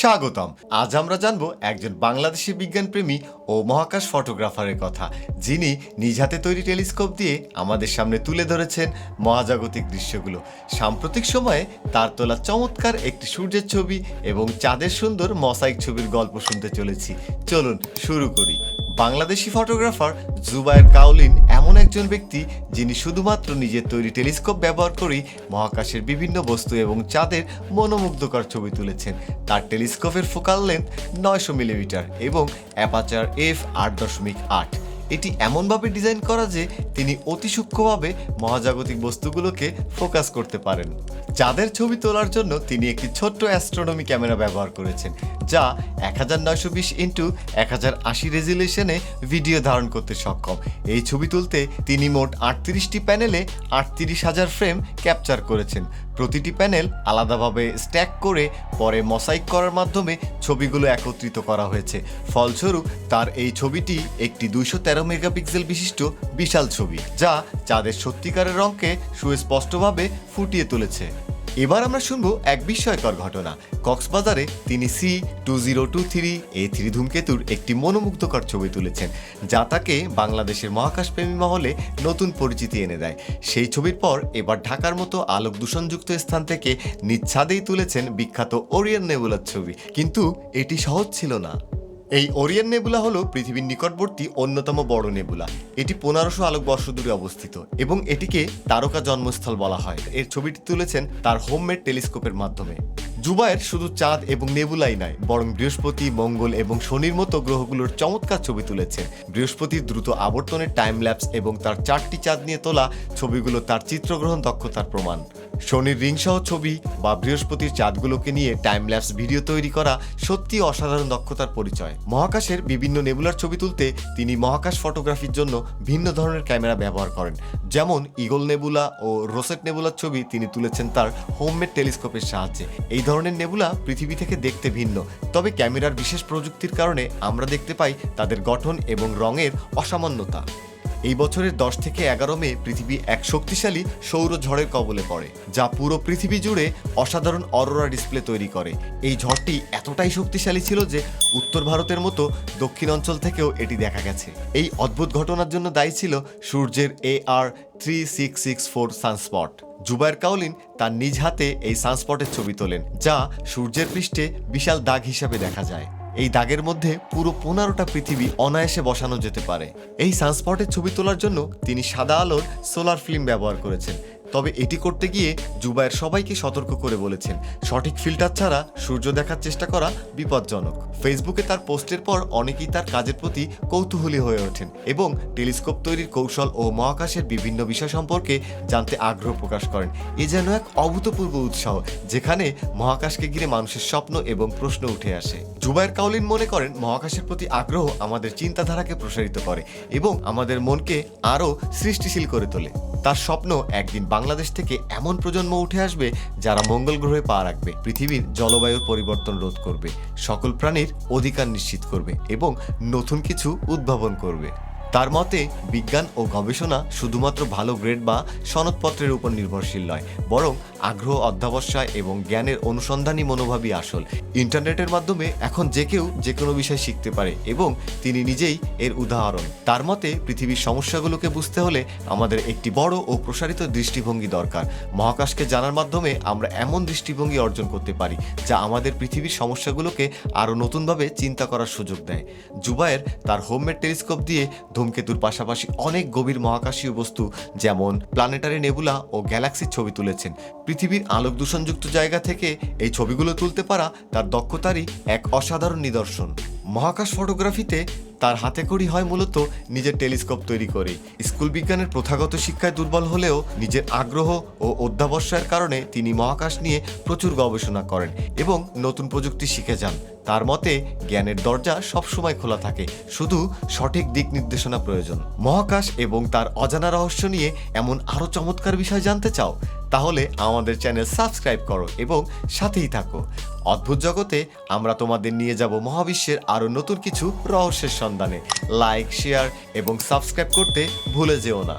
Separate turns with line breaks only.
স্বাগতম। আজ আমরা জানব একজন বাংলাদেশি বিজ্ঞানপ্রেমী ও মহাকাশ ফটোগ্রাফারের কথা, যিনি নিজ হাতে তৈরি টেলিস্কোপ দিয়ে আমাদের সামনে তুলে ধরেছেন মহাজাগতিক দৃশ্যগুলো। সাম্প্রতিক সময়ে তার তোলা চমৎকার একটি সূর্যের ছবি এবং চাঁদের সুন্দর মসাইক ছবির গল্প শুনতে চলেছি। চলুন শুরু করি। বাংলাদেশি ফটোগ্রাফার জুবায়ের কাউলিন এমন একজন ব্যক্তি যিনি শুধুমাত্র নিজের তৈরি টেলিস্কোপ ব্যবহার করেই মহাকাশের বিভিন্ন বস্তু এবং চাঁদের মনোমুগ্ধকর ছবি তুলেছেন। তার টেলিস্কোপের ফোকাল লেন্থ নয়শো মিলিমিটার এবং অ্যাপাচার এফ আট দশমিক আট। এটি এমনভাবে ডিজাইন করা যে তিনি অতি সূক্ষ্মভাবে মহাজাগতিক বস্তুগুলোকে ফোকাস করতে পারেন। চাঁদের ছবি তোলার জন্য তিনি একটি ছোট্ট অ্যাস্ট্রোনমি ক্যামেরা ব্যবহার করেছেন, যা এক হাজার নয়শো বিশ ইন্টু এক হাজার আশি রেজুলেশনে ভিডিও ধারণ করতে সক্ষম। এই ছবি তুলতে তিনি মোট আটত্রিশটি প্যানেলে আটত্রিশ হাজার ফ্রেম ক্যাপচার করেছেন। প্রতিটি প্যানেল আলাদাভাবে স্ট্যাক করে পরে মসাইক করার মাধ্যমে ছবিগুলো একত্রিত করা হয়েছে। ফলস্বরূপ তার এই ছবিটি একটি দুইশো তেরো মেগাপিক্সেল বিশিষ্ট বিশাল ছবি, যা চাঁদের সত্যিকারের রঙকে সুস্পষ্টভাবে ফুটিয়ে তুলেছে। এবার আমরা শুনব এক বিস্ময়কর ঘটনা। কক্সবাজারে তিনি C two zero two three A three ধূমকেতুর একটি মনোমুগ্ধকর ছবি তুলেছেন, যা তাকে বাংলাদেশের মহাকাশপ্রেমী মহলে নতুন পরিচিতি এনে দেয়। সেই ছবির পর এবার ঢাকার মতো আলোক দূষণযুক্ত স্থান থেকে নিচ্ছাদেই তুলেছেন বিখ্যাত ওরিয়ন নেবুলার ছবি। কিন্তু এটি সহজ ছিল না। এই ওরিয়ন নেবুলা হলো পৃথিবীর নিকটবর্তী অন্যতম বড় নেবুলা। এটি পনেরোশো আলোক বর্ষ দূরে অবস্থিত এবং এটিকে তারকা জন্মস্থল বলা হয়। এর ছবিটি তুলেছেন তার হোমমেড টেলিস্কোপের মাধ্যমে। জুবায়ের শুধু চাঁদ এবং নেবুলাই নয়, বরং বৃহস্পতি, মঙ্গল এবং শনির মতো গ্রহগুলোর চমৎকার ছবি তুলেছেন বৃহস্পতির দ্রুত আবর্তনের টাইম ল্যাপস এবং তার চারটি চাঁদ নিয়ে তোলা ছবিগুলো তার চিত্রগ্রহণ দক্ষতার প্রমাণ। শনির রিংসহ ছবি বা বৃহস্পতির চাঁদগুলোকে নিয়ে টাইম ল্যাপস ভিডিও তৈরি করা সত্যি অসাধারণ দক্ষতার পরিচয়। মহাকাশের বিভিন্ন নেবুলার ছবি তুলতে তিনি মহাকাশ ফটোগ্রাফির জন্য ভিন্ন ধরনের ক্যামেরা ব্যবহার করেন। যেমন ইগল নেবুলা ও রোসেট নেবুলার ছবি তিনি তুলেছেন তার হোমমেড টেলিস্কোপের সাহায্যে। এই ধরনের নেবুলা পৃথিবী থেকে দেখতে ভিন্ন, তবে ক্যামেরার বিশেষ প্রযুক্তির কারণে আমরা দেখতে পাই তাদের গঠন এবং রঙের অসামান্যতা। এই বছরের দশ থেকে এগারো মে পৃথিবী এক শক্তিশালী সৌর ঝড়ের কবলে পড়ে, যা পুরো পৃথিবী জুড়ে অসাধারণ অরোরা ডিসপ্লে তৈরি করে। এই ঝড়টি এতটাই শক্তিশালী ছিল যে উত্তর ভারতের মতো দক্ষিণ অঞ্চল থেকেও এটি দেখা গেছে। এই অদ্ভুত ঘটনার জন্য দায়ী ছিল সূর্যের A R three six six four sunspot. Zubayer kaolin তার নিজ হাতে এই সানস্পটের ছবি তোলেন, যা সূর্যের পৃষ্ঠে বিশাল দাগ হিসাবে দেখা যায়। এই দাগের মধ্যে পুরো পনেরোটা পৃথিবী অনায়াসে বসানো যেতে পারে। এই সানস্পটের ছবি তোলার জন্য তিনি সাদা আলোর সোলার ফিল্ম ব্যবহার করেছেন। তবে এটি করতে গিয়ে জুবায়ের সবাইকে সতর্ক করে বলেছেন। সঠিক ফিল্টার ছাড়া সূর্য দেখার চেষ্টা করা বিপজ্জনক। ফেসবুকে তার পোস্টের পর অনেকেই তার কাজের প্রতি কৌতূহলী হয়ে ওঠেন এবং টেলিস্কোপ তৈরির কৌশল ও মহাকাশের বিভিন্ন বিষয় সম্পর্কে জানতে আগ্রহ প্রকাশ করেন। এ যেন এক অভূতপূর্ব উৎসাহ, যেখানে মহাকাশকে ঘিরে মানুষের স্বপ্ন এবং প্রশ্ন উঠে আসে। জুবায়ের কাউলিন মনে করেন, মহাকাশের প্রতি আগ্রহ আমাদের চিন্তাধারাকে প্রসারিত করে এবং আমাদের মনকে আরও সৃষ্টিশীল করে তোলে। তার স্বপ্ন একদিন বাংলাদেশ থেকে এমন প্রজন্ম উঠে আসবে যারা মঙ্গল গ্রহে পা রাখবে, পৃথিবীর জলবায়ুর পরিবর্তন রোধ করবে, সকল প্রাণীর অধিকার নিশ্চিত করবে এবং নতুন কিছু উদ্ভাবন করবে। তার মতে, বিজ্ঞান ও গবেষণা শুধুমাত্র ভালো গ্রেড বা সনদপত্রের উপর নির্ভরশীল নয়, বরং আগ্রহ, অধ্যাবসায় এবং জ্ঞানের অনুসন্ধানী মনোভাবই আসল। ইন্টারনেটের মাধ্যমে এখন যে কেউ যে কোনো বিষয় শিখতে পারে এবং তিনি নিজেই এর উদাহরণ। তার মতে, পৃথিবীর সমস্যাগুলোকে বুঝতে হলে আমাদের একটি বড় ও প্রসারিত দৃষ্টিভঙ্গি দরকার। মহাকাশকে জানার মাধ্যমে আমরা এমন দৃষ্টিভঙ্গি অর্জন করতে পারি, যা আমাদের পৃথিবীর সমস্যাগুলোকে আরও নতুনভাবে চিন্তা করার সুযোগ দেয়। জুবায়ের তার হোমমেড টেলিস্কোপ দিয়ে ধূমকেতুর পাশাপাশি অনেক গভীর মহাকাশীয় বস্তু, যেমন প্ল্যানেটারি নেবুলা ও গ্যালাক্সির ছবি তুলেছেন। পৃথিবীর আলোক দূষণযুক্ত জায়গা থেকে এই ছবিগুলো তুলতে পারা তার দক্ষতারই এক অসাধারণ নিদর্শন। মহাকাশ ফটোগ্রাফিতে তার হাতে করি হয় মূলত নিজের টেলিস্কোপ তৈরি করে স্কুল বিজ্ঞানের প্রথাগত শিক্ষায় দুর্বল হলেও নিজের আগ্রহ ও অধ্যাবসায়ের কারণে তিনি মহাকাশ নিয়ে প্রচুর গবেষণা করেন এবং নতুন প্রযুক্তি শিখে যান। তার মতে, জ্ঞানের দরজা সবসময় খোলা থাকে, শুধু সঠিক দিক নির্দেশনা প্রয়োজন। মহাকাশ এবং তার অজানা রহস্য নিয়ে এমন আরও চমৎকার বিষয় জানতে চাও? তাহলে আমাদের চ্যানেল সাবস্ক্রাইব করো এবং সাথেই থাকো। অদ্ভুত জগতে আমরা তোমাদের নিয়ে যাব মহাবিশ্বের আরও নতুন কিছু রহস্যের সন্ধানে লাইক শেয়ার এবং সাবস্ক্রাইব করতে ভুলে যেও না।